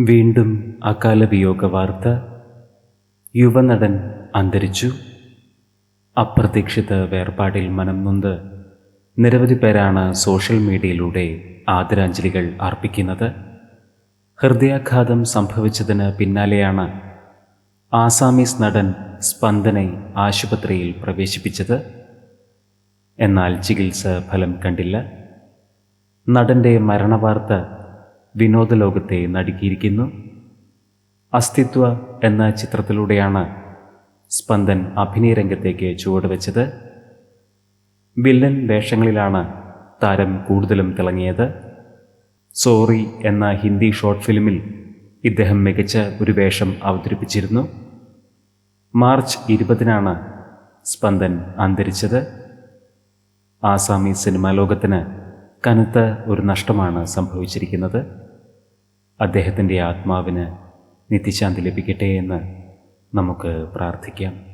വീണ്ടും അകാല വിയോഗ വാർത്ത യുവനടൻ അന്തരിച്ചു. അപ്രതീക്ഷിത വേർപാടിൽ മനം നൊന്ത് നിരവധി പേരാണ് സോഷ്യൽ മീഡിയയിലൂടെ ആദരാഞ്ജലികൾ അർപ്പിക്കുന്നത്. ഹൃദയാഘാതം സംഭവിച്ചതിന് പിന്നാലെയാണ് ആസാമീസ് നടൻ സ്പന്ദനെ ആശുപത്രിയിൽ പ്രവേശിപ്പിച്ചത്. എന്നാൽ ചികിത്സ ഫലം കണ്ടില്ല. നടന്റെ മരണവാർത്ത വിനോദലോകത്തെ നടുക്കിയിരിക്കുന്നു. അസ്തിത്വ എന്ന ചിത്രത്തിലൂടെയാണ് സ്പന്ദൻ അഭിനയ രംഗത്തേക്ക് ചുവടുവെച്ചത്. വില്ലൻ വേഷങ്ങളിലാണ് താരം കൂടുതലും തിളങ്ങിയത്. സോറി എന്ന ഹിന്ദി ഷോർട്ട് ഫിലിമിൽ ഇദ്ദേഹം മികച്ച ഒരു വേഷം അവതരിപ്പിച്ചിരുന്നു. മാർച്ച് ഇരുപതിനാണ് സ്പന്ദൻ അന്തരിച്ചത്. ആസാമി സിനിമാ ലോകത്തിന് കനത്ത ഒരു നഷ്ടമാണ് സംഭവിച്ചിരിക്കുന്നത്. അദ്ദേഹത്തിന്റെ ആത്മാവിന് നിത്യശാന്തി ലഭിക്കട്ടെ എന്ന് നമുക്ക് പ്രാർത്ഥിക്കാം.